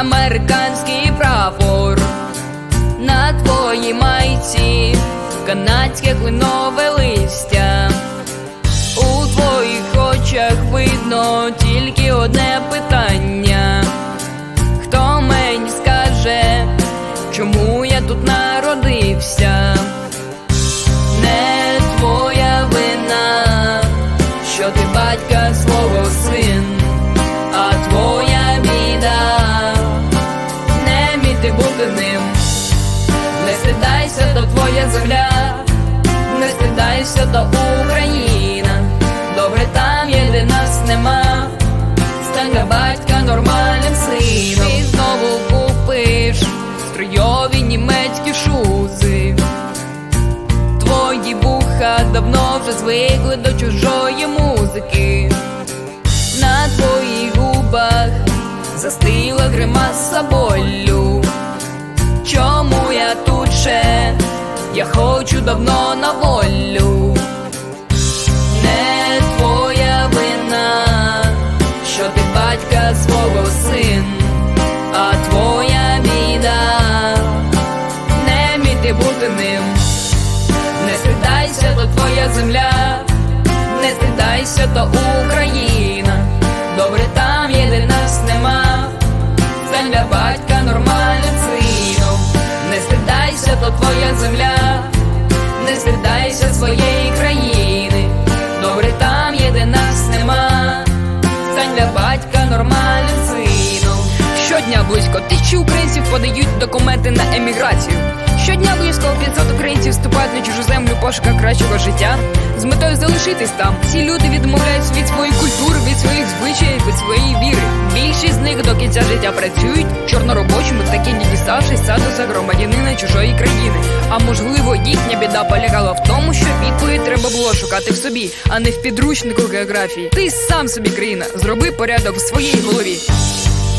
американський прапор на твоїй майці, канадське кленове листя. У твоїх очах видно тільки одне питання. Хто мені скаже, чому я тут народився? Твоя земля, не стидайся, то Україна. Добре там є, де нас нема. Стань батька нормальним сином. Ти знову купиш стройові німецькі шузи. Твої вуха давно вже звикли до чужої музики. На твоїх губах застигла гримаса болю. Чому? Я хочу давно на волю. Не твоя вина, що ти батька свого син, а твоя біда, не вміти бути ним. Не стидайся, то твоя земля, не стидайся, то Україна. Добре там є, де нас нема. Для батька нормальним сином. Не стидайся, то твоя земля, тисячі українців подають документи на еміграцію. Щодня близько 500 українців вступають на чужу землю пошуках кращого життя з метою залишитись там. Ці люди відмовляються від своєї культури, від своїх звичаїв, від своєї віри. Більшість з них до кінця життя працюють чорноробочими, таки не діставшись статуса громадянина чужої країни. А можливо, їхня біда полягала в тому, що відповідь треба було шукати в собі, а не в підручнику географії. Ти сам собі країна, зроби порядок в своїй голові.